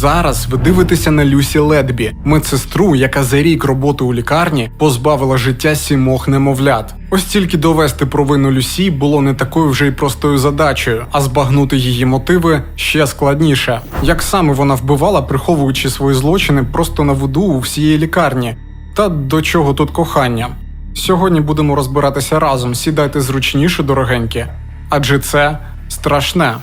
Зараз ви дивитеся на Люсі Ледбі, медсестру, яка за рік роботи у лікарні позбавила життя сімох немовлят. Ось тільки довести провину Люсі було не такою вже й простою задачею, а збагнути її мотиви ще складніше. Як саме вона вбивала, приховуючи свої злочини просто на виду у всієї лікарні. Та до чого тут кохання? Сьогодні будемо розбиратися разом. Сідайте зручніше, дорогенькі, адже це страшне.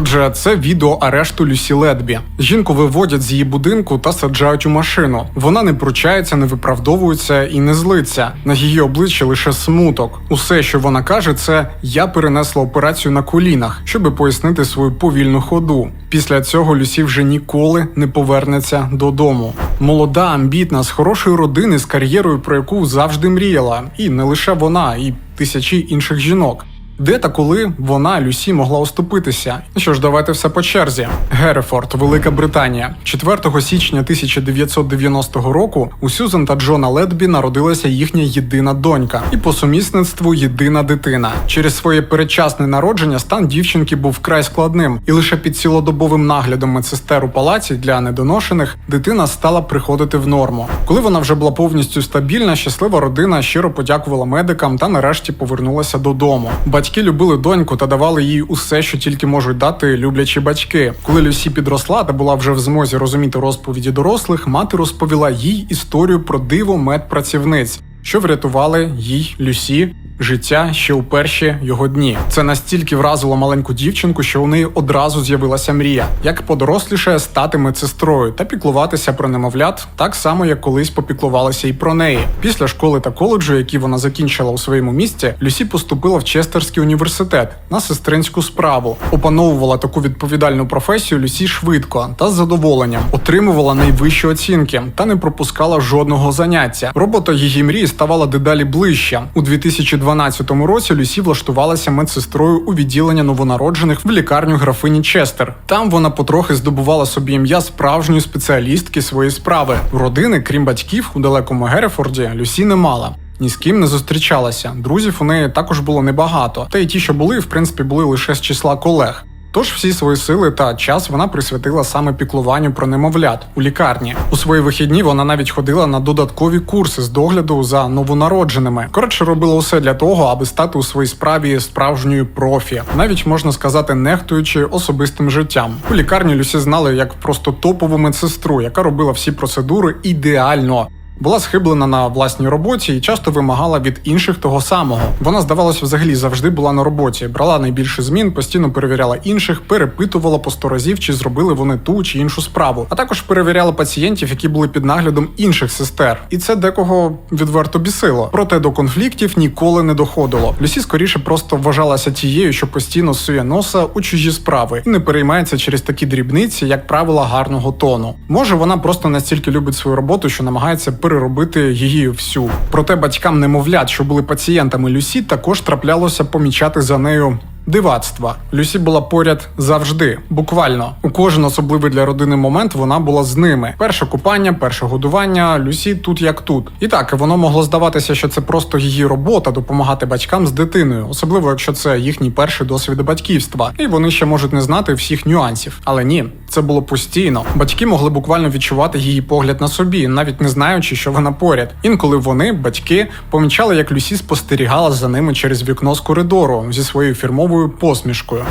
Отже, це відео арешту Люсі Ледбі. Жінку виводять з її будинку та саджають у машину. Вона не пручається, не виправдовується і не злиться. На її обличчі лише смуток. Усе, що вона каже, це я перенесла операцію на колінах, щоби пояснити свою повільну ходу. Після цього Люсі вже ніколи не повернеться додому. Молода, амбітна, з хорошої родини, з кар'єрою, про яку завжди мріяла, і не лише вона, і тисячі інших жінок. Де та коли вона Люсі могла оступитися? Що ж, давайте все по черзі. Герефорд, Велика Британія, 4 січня 1990 року у Сюзан та Джона Ледбі народилася їхня єдина донька, і по сумісництву єдина дитина. Через своє передчасне народження стан дівчинки був вкрай складним, і лише під цілодобовим наглядом медсестер у палаці для недоношених дитина стала приходити в норму. Коли вона вже була повністю стабільна, щаслива родина щиро подякувала медикам та нарешті повернулася додому. Батьки любили доньку та давали їй усе, що тільки можуть дати люблячі батьки. Коли Люсі підросла та була вже в змозі розуміти розповіді дорослих, мати розповіла їй історію про диво медпрацівниць, що врятували їй Люсі. Життя ще у перші його дні. Це настільки вразило маленьку дівчинку, що у неї одразу з'явилася мрія, як подоросліше стати медсестрою та піклуватися про немовлят, так само як колись попіклувалася і про неї. Після школи та коледжу, які вона закінчила у своєму місті, Люсі поступила в Честерський університет на сестринську справу. Опановувала таку відповідальну професію Люсі швидко та з задоволенням, отримувала найвищі оцінки та не пропускала жодного заняття. Робота її мрії ставала дедалі ближче. У 2012 році Люсі влаштувалася медсестрою у відділення новонароджених в лікарню графині Честер. Там вона потрохи здобувала собі ім'я справжньої спеціалістки своєї справи. Родини, крім батьків, у далекому Герефорді Люсі не мала. Ні з ким не зустрічалася. Друзів у неї також було небагато, та й ті, що були, в принципі, були лише з числа колег. Тож всі свої сили та час вона присвятила саме піклуванню про немовлят у лікарні. У свої вихідні вона навіть ходила на додаткові курси з догляду за новонародженими. Коротше, робила усе для того, аби стати у своїй справі справжньою профі, навіть можна сказати, нехтуючи особистим життям. У лікарні Люсі знали як просто топову медсестру, яка робила всі процедури ідеально. Була схиблена на власній роботі і часто вимагала від інших того самого. Вона, здавалося, взагалі завжди була на роботі, брала найбільше змін, постійно перевіряла інших, перепитувала по сто разів, чи зробили вони ту чи іншу справу, а також перевіряла пацієнтів, які були під наглядом інших сестер. І це декого відверто бісило. Проте до конфліктів ніколи не доходило. Люсі скоріше просто вважалася тією, що постійно сує носа у чужі справи і не переймається через такі дрібниці, як правила гарного тону. Може, вона просто настільки любить свою роботу, що намагається переробити її всю. Проте батькам немовлят, що були пацієнтами Люсі, також траплялося помічати за нею. Дивацтва Люсі була поряд завжди, буквально у кожен особливий для родини момент вона була з ними. Перше купання, перше годування. Люсі тут як тут. І так воно могло здаватися, що це просто її робота допомагати батькам з дитиною, особливо якщо це їхній перший досвід батьківства, і вони ще можуть не знати всіх нюансів. Але ні, це було постійно. Батьки могли буквально відчувати її погляд на собі, навіть не знаючи, що вона поряд. Інколи вони, батьки, помічали, як Люсі спостерігала за ними через вікно з коридору зі своєю фірмовою посмішкою.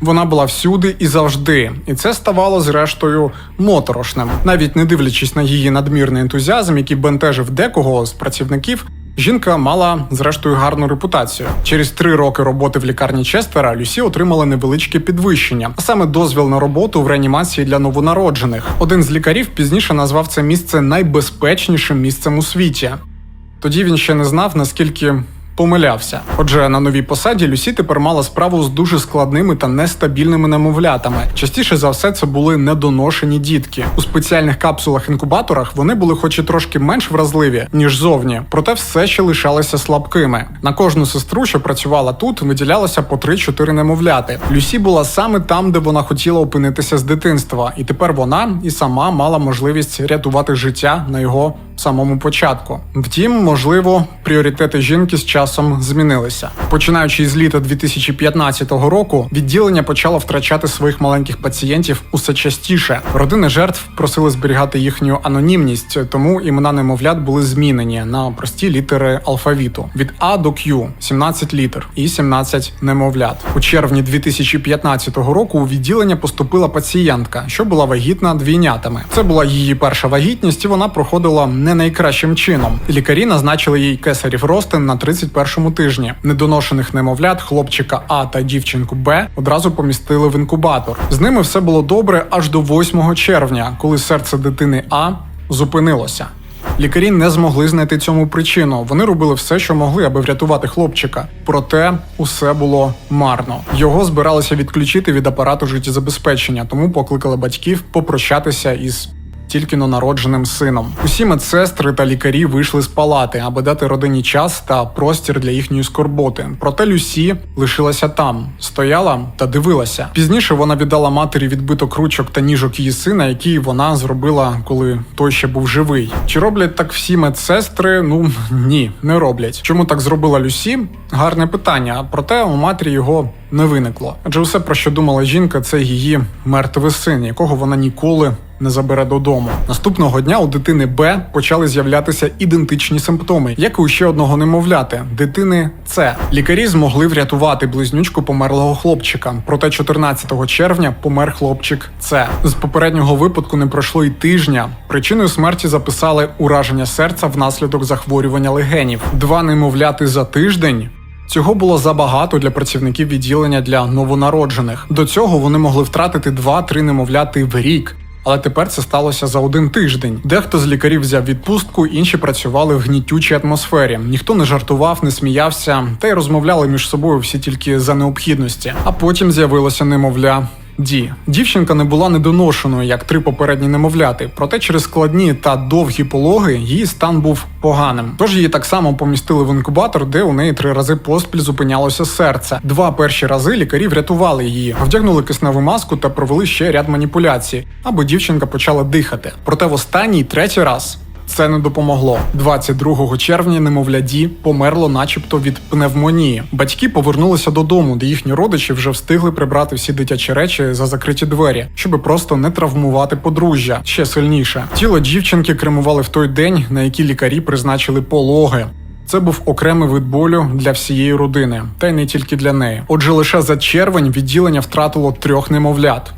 Вона була всюди і завжди, і це ставало зрештою моторошним, навіть не дивлячись на її надмірний ентузіазм, який бентежив декого з працівників. Жінка мала зрештою гарну репутацію. Через три роки роботи в лікарні Честера Люсі отримала невеличке підвищення, а саме дозвіл на роботу в реанімації для новонароджених. Один з лікарів пізніше назвав це місце найбезпечнішим місцем у світі. Тоді він ще не знав, наскільки помилявся. Отже, на новій посаді Люсі тепер мала справу з дуже складними та нестабільними немовлятами. Частіше за все, це були недоношені дітки. У спеціальних капсулах-інкубаторах вони були, хоч і трошки менш вразливі, ніж зовні, проте все ще лишалися слабкими. На кожну сестру, що працювала тут, виділялося по 3-4 немовляти. Люсі була саме там, де вона хотіла опинитися з дитинства, і тепер вона і сама мала можливість рятувати життя на його самому початку. Втім, можливо, пріоритети жінки з часом змінилися. Починаючи із літа 2015 року, відділення почало втрачати своїх маленьких пацієнтів усе частіше. Родини жертв просили зберігати їхню анонімність, тому імена немовлят були змінені на прості літери алфавіту від А до Q – 17 літер і 17 немовлят. У червні 2015 року у відділення поступила пацієнтка, що була вагітна двійнятами. Це була її перша вагітність, і вона проходила не найкращим чином. Лікарі назначили їй кесарів ростин на 31-му тижні. Недоношених немовлят, хлопчика А та дівчинку Б одразу помістили в інкубатор. З ними все було добре аж до 8 червня, коли серце дитини А зупинилося. Лікарі не змогли знайти цьому причину. Вони робили все, що могли, аби врятувати хлопчика. Проте усе було марно. Його збиралися відключити від апарату життєзабезпечення, тому покликали батьків попрощатися із тільки но народженим сином. Усі медсестри та лікарі вийшли з палати, аби дати родині час та простір для їхньої скорботи. Проте Люсі лишилася там, стояла та дивилася. Пізніше вона віддала матері відбиток ручок та ніжок її сина, які вона зробила, коли той ще був живий. Чи роблять так всі медсестри? Ну ні, не роблять. Чому так зробила Люсі? Гарне питання. Проте у матері його не виникло. Адже все, про що думала жінка, це її мертвий син, якого вона ніколи не забере додому. Наступного дня у дитини Б почали з'являтися ідентичні симптоми, як і у ще одного немовляти дитини С. Лікарі змогли врятувати близнючку померлого хлопчика. Проте 14 червня помер хлопчик С. З попереднього випадку не пройшло й тижня. Причиною смерті записали ураження серця внаслідок захворювання легенів. Два немовляти за тиждень. Цього було забагато для працівників відділення для новонароджених. До цього вони могли втратити 2-3 немовляти в рік. Але тепер це сталося за один тиждень. Дехто з лікарів взяв відпустку, інші працювали в гнітючій атмосфері. Ніхто не жартував, не сміявся, та й розмовляли між собою всі тільки за необхідності. А потім з'явилося немовля. Ді дівчинка не була недоношеною, як три попередні немовляти. Проте через складні та довгі пологи її стан був поганим. Тож її так само помістили в інкубатор, де у неї три рази поспіль зупинялося серце. Два перші рази лікарі врятували її, вдягнули кисневу маску та провели ще ряд маніпуляцій, аби дівчинка почала дихати. Проте в останній третій раз. Це не допомогло. 22 червня немовля Ді померло, начебто від пневмонії. Батьки повернулися додому, де їхні родичі вже встигли прибрати всі дитячі речі за закриті двері, щоб просто не травмувати подружжя ще сильніше. Тіло дівчинки кремували в той день, на який лікарі призначили пологи. Це був окремий вид болю для всієї родини, та й не тільки для неї. Отже, лише за червень відділення втратило трьох немовлят.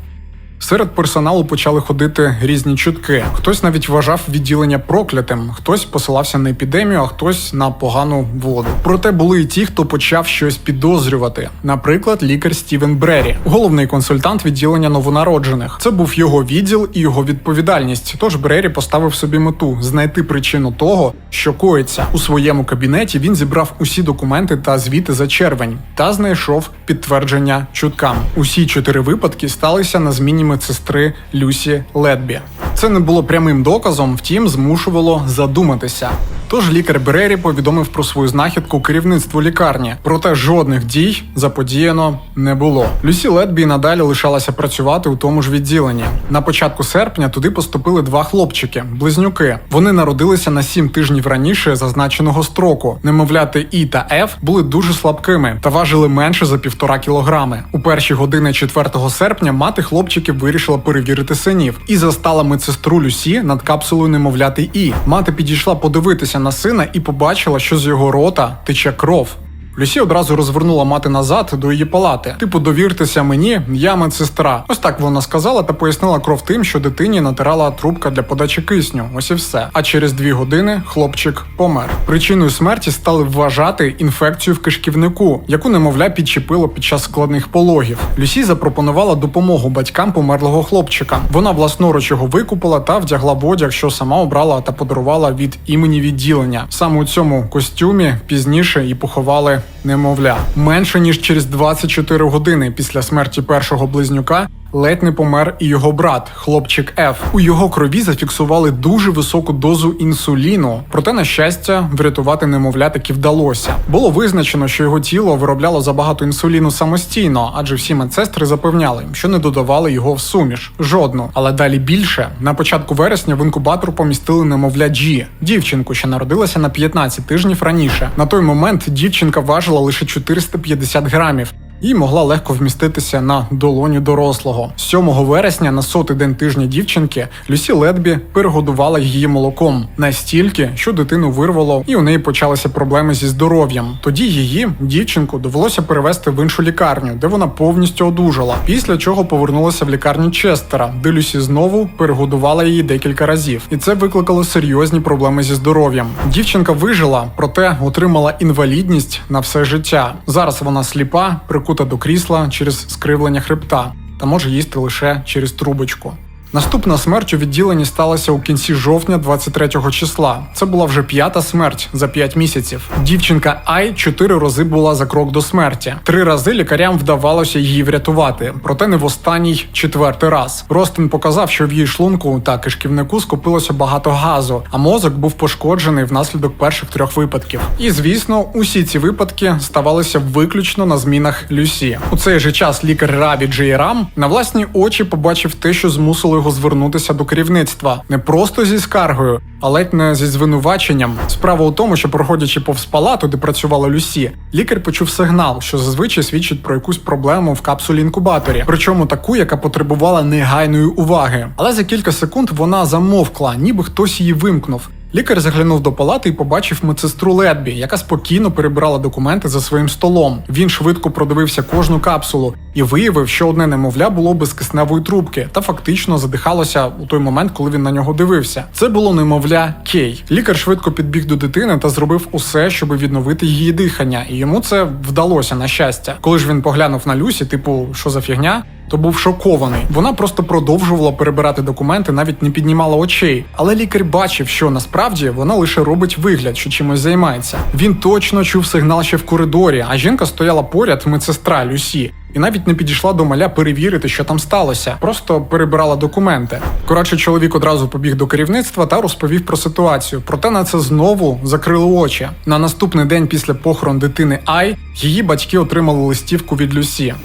Серед персоналу почали ходити різні чутки. Хтось навіть вважав відділення проклятим, хтось посилався на епідемію, а хтось на погану воду. Проте були і ті, хто почав щось підозрювати. Наприклад, лікар Стівен Брері, головний консультант відділення новонароджених. Це був його відділ і його відповідальність. Тож Брері поставив собі мету знайти причину того, що коїться у своєму кабінеті. Він зібрав усі документи та звіти за червень та знайшов підтвердження чуткам. Усі чотири випадки сталися на зміні медсестри Люсі Ледбі. Це не було прямим доказом, втім, змушувало задуматися. Тож лікар Берері повідомив про свою знахідку керівництву лікарні, проте жодних дій заподіяно не було. Люсі Ледбі надалі лишалася працювати у тому ж відділенні. На початку серпня туди поступили два хлопчики близнюки. Вони народилися на сім тижнів раніше зазначеного строку. Немовляти І та Ф були дуже слабкими та важили менше за півтора кілограми. У перші години 4 серпня мати хлопчиків вирішила перевірити синів і застала медсестру Люсі над капсулою немовляти І. Мати підійшла подивитися на сина і побачила, що з його рота тече кров. Люсі одразу розвернула мати назад до її палати. Типу, довіртеся мені, я медсестра. Ось так вона сказала та пояснила кров тим, що дитині натирала трубка для подачі кисню. Ось і все. А через дві години хлопчик помер. Причиною смерті стали вважати інфекцію в кишківнику, яку немовля підчепило під час складних пологів. Люсі запропонувала допомогу батькам померлого хлопчика. Вона власноруч його викупила та вдягла в одяг, що сама обрала та подарувала від імені відділення. Саме у цьому костюмі пізніше і поховали немовля. Менше ніж через 24 години після смерті першого близнюка ледь не помер і його брат, хлопчик Ф. У його крові зафіксували дуже високу дозу інсуліну. Проте, на щастя, врятувати немовля таки вдалося. Було визначено, що його тіло виробляло забагато інсуліну самостійно, адже всі медсестри запевняли, що не додавали його в суміш. Жодну. Але далі більше на початку вересня в інкубатор помістили немовля Джі, дівчинку, що народилася на 15 тижнів раніше. На той момент дівчинка важила лише 450 грамів. І могла легко вміститися на долоні дорослого. 7 вересня на сотий день тижня дівчинки Люсі Ледбі перегодувала її молоком настільки, що дитину вирвало, і у неї почалися проблеми зі здоров'ям. Тоді її дівчинку довелося перевести в іншу лікарню, де вона повністю одужала. Після чого повернулася в лікарню Честера, де Люсі знову перегодувала її декілька разів, і це викликало серйозні проблеми зі здоров'ям. Дівчинка вижила, проте отримала інвалідність на все життя. Зараз вона сліпа, прикута до крісла через скривлення хребта та може їсти лише через трубочку. Наступна смерть у відділенні сталася у кінці жовтня 23-го числа. Це була вже п'ята смерть за 5 місяців. Дівчинка Ай чотири рази була за крок до смерті. Три рази лікарям вдавалося її врятувати, проте не в останній четвертий раз. Ростин показав, що в її шлунку та кишківнику скопилося багато газу, а мозок був пошкоджений внаслідок перших трьох випадків. І звісно, усі ці випадки ставалися виключно на змінах Люсі. У цей же час лікар Раві Джейрам на власні очі побачив те, що змусило його звернутися до керівництва не просто зі скаргою, а ледь не зі звинуваченням. Справа у тому, що проходячи повз палату, де працювала Люсі, лікар почув сигнал, що зазвичай свідчить про якусь проблему в капсулі інкубаторі, причому таку, яка потребувала негайної уваги. Але за кілька секунд вона замовкла, ніби хтось її вимкнув. Лікар заглянув до палати і побачив медсестру Ледбі, яка спокійно перебирала документи за своїм столом. Він швидко продивився кожну капсулу і виявив, що одне немовля було без кисневої трубки та фактично задихалося у той момент, коли він на нього дивився. Це було немовля Кей. Лікар швидко підбіг до дитини та зробив усе, щоб відновити її дихання, і йому це вдалося на щастя. Коли ж він поглянув на Люсі, типу, що за фігня, то був шокований. Вона просто продовжувала перебирати документи, навіть не піднімала очей. Але лікар бачив, що насправді вона лише робить вигляд, що чимось займається. Він точно чув сигнал ще в коридорі, а жінка стояла поряд, медсестра Люсі. І навіть не підійшла до маля перевірити, що там сталося, просто перебирала документи. Коротше, чоловік одразу побіг до керівництва та розповів про ситуацію. Проте на це знову закрили очі. На наступний день після похорон дитини Ай її батьки отримали листівку від Люсі.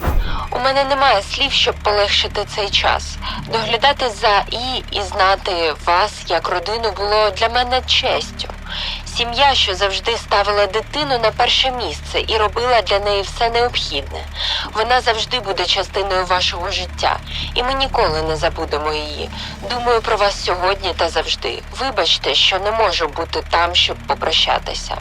У мене немає слів, щоб полегшити цей час. Доглядати за і і знати вас як родину було для мене честю. Сім'я, що завжди ставила дитину на перше місце і робила для неї все необхідне. Вона завжди буде частиною вашого життя, і ми ніколи не забудемо її. Думаю про вас сьогодні та завжди. Вибачте, що не можу бути там, щоб попрощатися.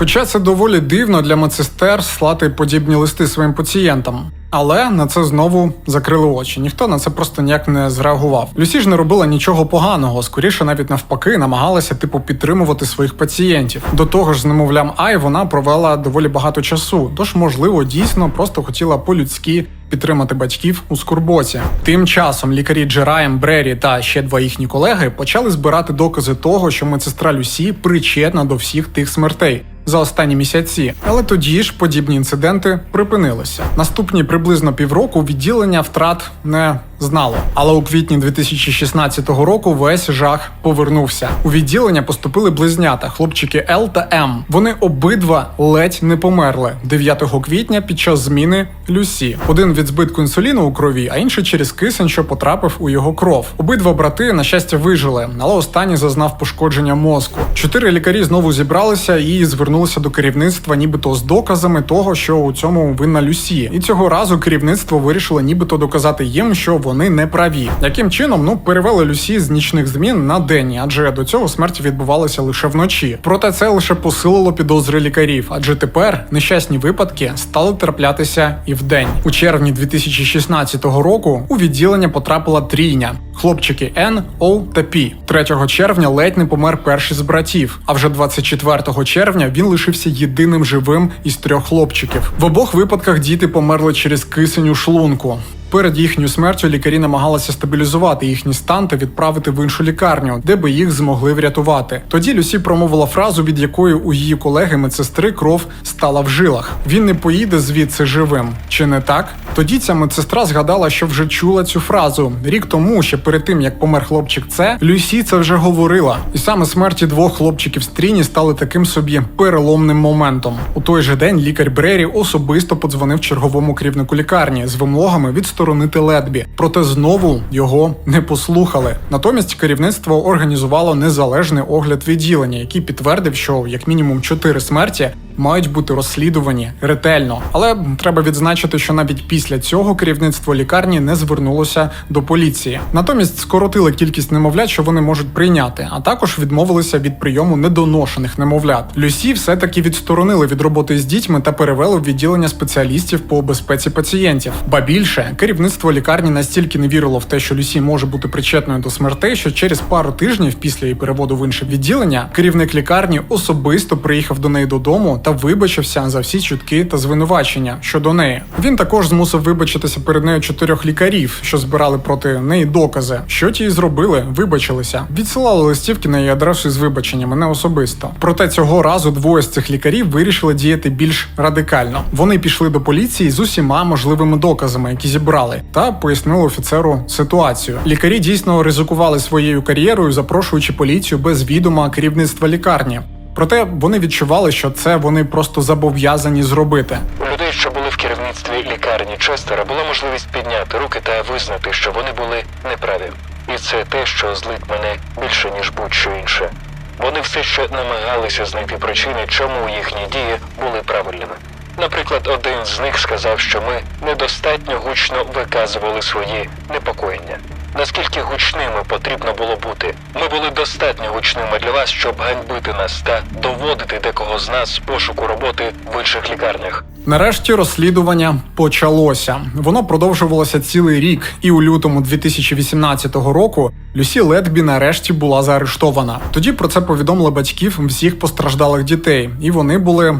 Хоча це доволі дивно для медсестер слати подібні листи своїм пацієнтам. Але на це знову закрили очі. Ніхто на це просто ніяк не зреагував. Люсі ж не робила нічого поганого, скоріше навіть навпаки, намагалася типу підтримувати своїх пацієнтів. До того ж, з немовлям Ай вона провела доволі багато часу, тож, можливо, дійсно просто хотіла по-людськи підтримати батьків у скорботі. Тим часом лікарі Джераєм, Брері та ще два їхні колеги почали збирати докази того, що медсестра Люсі причетна до всіх тих смертей. За останні місяці, але тоді ж подібні інциденти припинилися. Наступні приблизно півроку відділення втрат не знало. Але у квітні 2016 року весь жах повернувся. У відділення поступили близнята, хлопчики Л та М. Вони обидва ледь не померли 9 квітня під час зміни Люсі. Один від збитку інсуліну у крові, а інший через кисень, що потрапив у його кров. Обидва брати, на щастя, вижили, але останній зазнав пошкодження мозку. Чотири лікарі знову зібралися і звернулися до керівництва, нібито з доказами того, що у цьому винна Люсі. І цього разу керівництво вирішило нібито доказати їм, що вони не праві. Яким чином ну перевели Люсі з нічних змін на день, адже до цього смерті відбувалися лише вночі. Проте це лише посилило підозри лікарів, адже тепер нещасні випадки стали траплятися і вдень. У червні 2016 року у відділення потрапила трійня. Хлопчики Н, О та Пі. 3 червня ледь не помер перший з братів. А вже 24 червня він лишився єдиним живим із трьох хлопчиків. В обох випадках діти померли через кисень у шлунку. Перед їхньою смертю лікарі намагалися стабілізувати їхній стан та відправити в іншу лікарню, де би їх змогли врятувати. Тоді Люсі промовила фразу, від якої у її колеги медсестри кров стала в жилах. Він не поїде звідси живим. Чи не так? Тоді ця медсестра згадала, що вже чула цю фразу рік тому, ще перед тим як помер хлопчик. Це Люсі це вже говорила, і саме смерті двох хлопчиків з Тріні стали таким собі переломним моментом. У той же день лікар Брері особисто подзвонив черговому керівнику лікарні з вимогами відсторонити Ледбі. Проте знову його не послухали. Натомість керівництво організувало незалежний огляд відділення, який підтвердив, що як мінімум чотири смерті мають бути розслідувані ретельно. Але треба відзначити, що навіть після цього керівництво лікарні не звернулося до поліції. Натомість скоротили кількість немовлят, що вони можуть прийняти, а також відмовилися від прийому недоношених немовлят. Люсі все-таки відсторонили від роботи з дітьми та перевели в відділення спеціалістів по безпеці пацієнтів. Ба більше керівництво лікарні настільки не вірило в те, що Люсі може бути причетною до смертей, що через пару тижнів після її переводу в інше відділення керівник лікарні особисто приїхав до неї додому та вибачився за всі чутки та звинувачення щодо неї. Він також змусив вибачитися перед нею чотирьох лікарів, що збирали проти неї докази. Що ті й зробили, вибачилися, відсилали листівки на її адресу з вибаченнями не особисто. Проте цього разу двоє з цих лікарів вирішили діяти більш радикально. Вони пішли до поліції з усіма можливими доказами, які зібрали, та пояснили офіцеру ситуацію. Лікарі дійсно ризикували своєю кар'єрою, запрошуючи поліцію без відома керівництва лікарні. Проте вони відчували, що це вони просто зобов'язані зробити. У людей, що були в керівництві лікарні Честера, була можливість підняти руки та визнати, що вони були неправі. І це те, що злить мене більше, ніж будь-що інше. Вони все ще намагалися знайти причини, чому їхні дії були правильними. Наприклад, один з них сказав, що ми недостатньо гучно виказували свої непокоєння. Наскільки гучними потрібно було бути? Ми були достатньо гучними для вас, щоб ганьбити нас та доводити декого з нас з пошуку роботи в інших лікарнях. Нарешті розслідування почалося. Воно продовжувалося цілий рік, і у лютому 2018 року Люсі Ледбі нарешті була заарештована. Тоді про це повідомили батьків всіх постраждалих дітей, і вони були.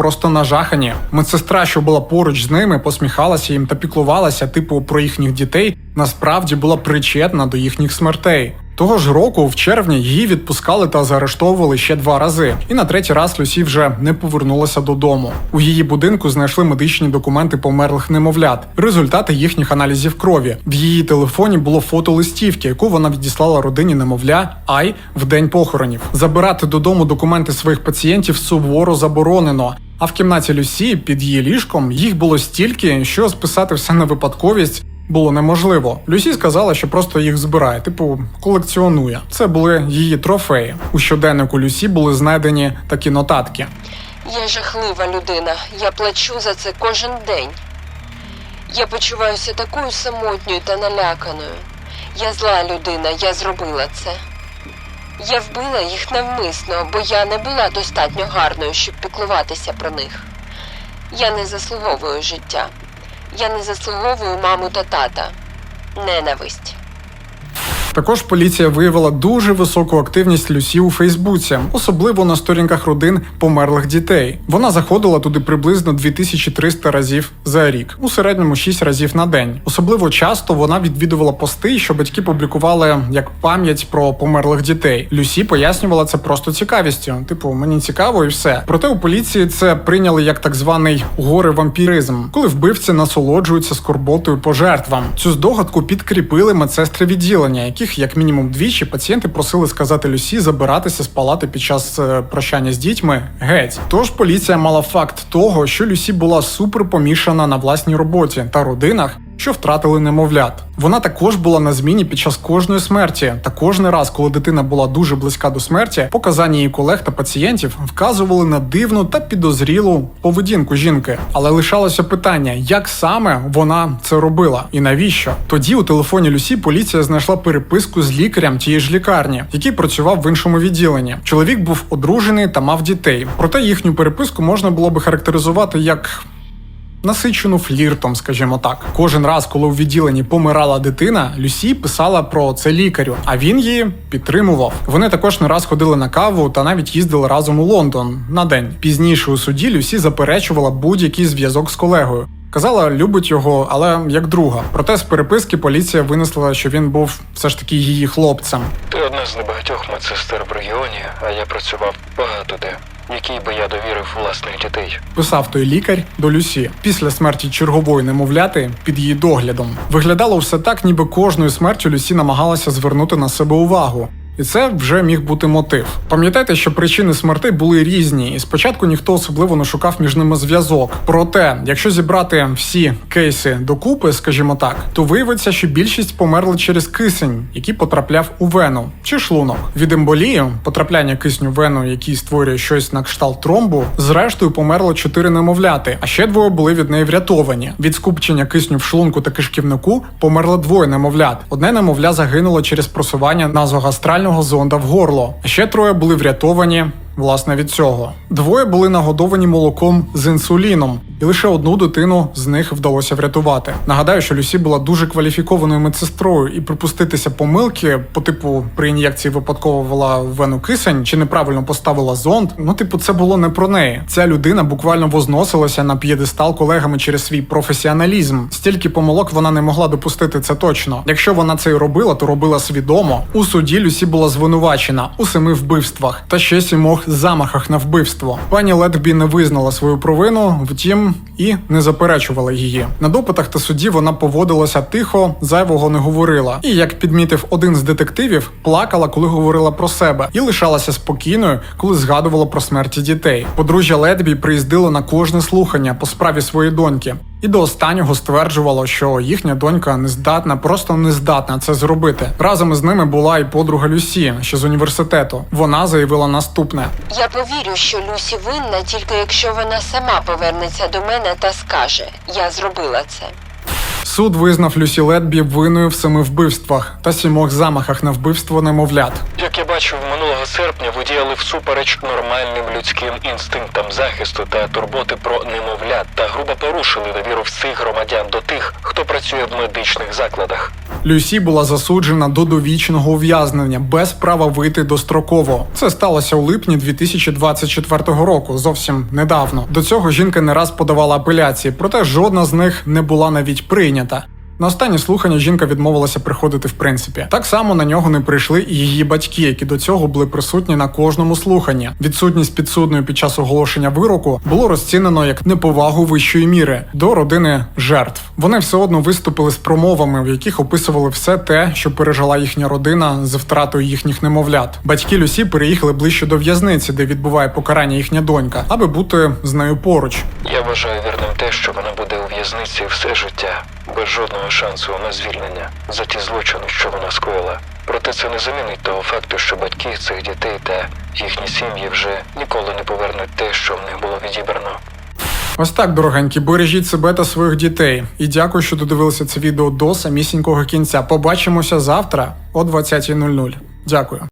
Просто нажахані. Медсестра, що була поруч з ними, посміхалася їм та піклувалася, типу, про їхніх дітей, насправді була причетна до їхніх смертей. Того ж року, в червні, її відпускали та заарештовували ще два рази. І на третій раз Люсі вже не повернулася додому. У її будинку знайшли медичні документи померлих немовлят, результати їхніх аналізів крові. В її телефоні було фото листівки, яку вона відіслала родині немовля Ай в день похоронів. Забирати додому документи своїх пацієнтів суворо заборонено. А в кімнаті Люсі під її ліжком їх було стільки, що списати все на випадковість було неможливо. Люсі сказала, що просто їх збирає, типу колекціонує. Це були її трофеї. У щоденнику Люсі були знайдені такі нотатки. Я жахлива людина. Я плачу за це кожен день. Я почуваюся такою самотньою та наляканою. Я зла людина, я зробила це. Я вбила їх навмисно, бо я не була достатньо гарною, щоб піклуватися про них. Я не заслуговую життя. Я не заслуговую маму та тата. Ненависть. Також поліція виявила дуже високу активність Люсі у Фейсбуці, особливо на сторінках родин померлих дітей. Вона заходила туди приблизно 2300 разів за рік, у середньому 6 разів на день. Особливо часто вона відвідувала пости, що батьки публікували як пам'ять про померлих дітей. Люсі пояснювала це просто цікавістю. Типу, мені цікаво і все. Проте у поліції це прийняли як так званий горе-вампіризм, коли вбивці насолоджуються скорботою по жертвам. Цю здогадку підкріпили медсестри відділення, яких як мінімум двічі пацієнти просили сказати Люсі забиратися з палати під час е, прощання з дітьми геть. Тож поліція мала факт того, що Люсі була супер помішана на власній роботі та родинах. Що втратили немовлят. Вона також була на зміні під час кожної смерті. Та кожен раз, коли дитина була дуже близька до смерті, показання її колег та пацієнтів вказували на дивну та підозрілу поведінку жінки. Але лишалося питання, як саме вона це робила і навіщо? Тоді у телефоні Люсі поліція знайшла переписку з лікарем тієї ж лікарні, який працював в іншому відділенні. Чоловік був одружений та мав дітей. Проте їхню переписку можна було би характеризувати як насичену фліртом, скажімо так. Кожен раз, коли у відділенні помирала дитина, Люсі писала про це лікарю, а він її підтримував. Вони також не раз ходили на каву та навіть їздили разом у Лондон на день. Пізніше у суді Люсі заперечувала будь-який зв'язок з колегою. Казала, любить його, але як друга. Проте з переписки поліція винесла, що він був все ж таки її хлопцем. Ти одна з небагатьох медсестер в регіоні, а я працював багато де, якій би я довірив власних дітей. Писав той лікар до Люсі після смерті чергової немовляти під її доглядом. Виглядало все так, ніби кожною смертю Люсі намагалася звернути на себе увагу. І це вже міг бути мотив. Пам'ятайте, що причини смертей були різні, і спочатку ніхто особливо не шукав між ними зв'язок. Проте, якщо зібрати всі кейси докупи, скажімо так, то виявиться, що більшість померли через кисень, який потрапляв у вену чи шлунок. Від емболії, потрапляння кисню в вену, який створює щось на кшталт тромбу, зрештою померло чотири немовляти, а ще двоє були від неї врятовані. Від скупчення кисню в шлунку та кишківнику померло двоє немовлят. Одне немовля загинуло через просування назогастрального зонда в горло. Ще троє були врятовані. Власне від цього двоє були нагодовані молоком з інсуліном, і лише одну дитину з них вдалося врятувати. Нагадаю, що Люсі була дуже кваліфікованою медсестрою, і припуститися помилки по типу при ін'єкції випадково ввела вену кисень чи неправильно поставила зонд. Ну, типу, це було не про неї. Ця людина буквально возносилася на п'єдестал колегами через свій професіоналізм. Стільки помилок вона не могла допустити це точно. Якщо вона це й робила, то робила свідомо. У суді Люсі була звинувачена у семи вбивствах та ще сімох замахах на вбивство. Пані Летбі не визнала свою провину, втім і не заперечувала її. На допитах та суді вона поводилася тихо, зайвого не говорила. І як підмітив один з детективів, плакала, коли говорила про себе, і лишалася спокійною, коли згадувала про смерті дітей. Подружжя Летбі приїздило на кожне слухання по справі своєї доньки. І до останнього стверджувало, що їхня донька не здатна, просто не здатна це зробити. Разом із ними була і подруга Люсі, ще з університету. Вона заявила наступне: Я повірю, що Люсі винна, тільки якщо вона сама повернеться до мене та скаже: Я зробила це. Суд визнав Люсі Летбі винною в семи вбивствах та сімох замахах на вбивство немовлят. Як я бачив, минулого серпня ви діяли всупереч нормальним людським інстинктам захисту та турботи про немовлят та грубо порушили довіру всіх громадян до тих, хто працює в медичних закладах. Люсі була засуджена до довічного ув'язнення без права вийти достроково. Це сталося у липні 2024 року, зовсім недавно. До цього жінка не раз подавала апеляції, проте жодна з них не була навіть прийнята. amanhã. На останні слухання жінка відмовилася приходити в принципі. Так само на нього не прийшли і її батьки, які до цього були присутні на кожному слуханні. Відсутність підсудної під час оголошення вироку було розцінено як неповагу вищої міри до родини жертв. Вони все одно виступили з промовами, в яких описували все те, що пережила їхня родина з втратою їхніх немовлят. Батьки Люсі переїхали ближче до в'язниці, де відбуває покарання їхня донька, аби бути з нею поруч. Я вважаю вірним те, що вона буде у в'язниці все життя, без жодного шансу на звільнення за ті злочини, що вона скоїла. Проте це не замінить того факту, що батьки цих дітей та їхні сім'ї вже ніколи не повернуть те, що в них було відібрано. Ось так, дорогенькі, бережіть себе та своїх дітей. І дякую, що додивилися це відео до самісінького кінця. Побачимося завтра о 20.00. Дякую.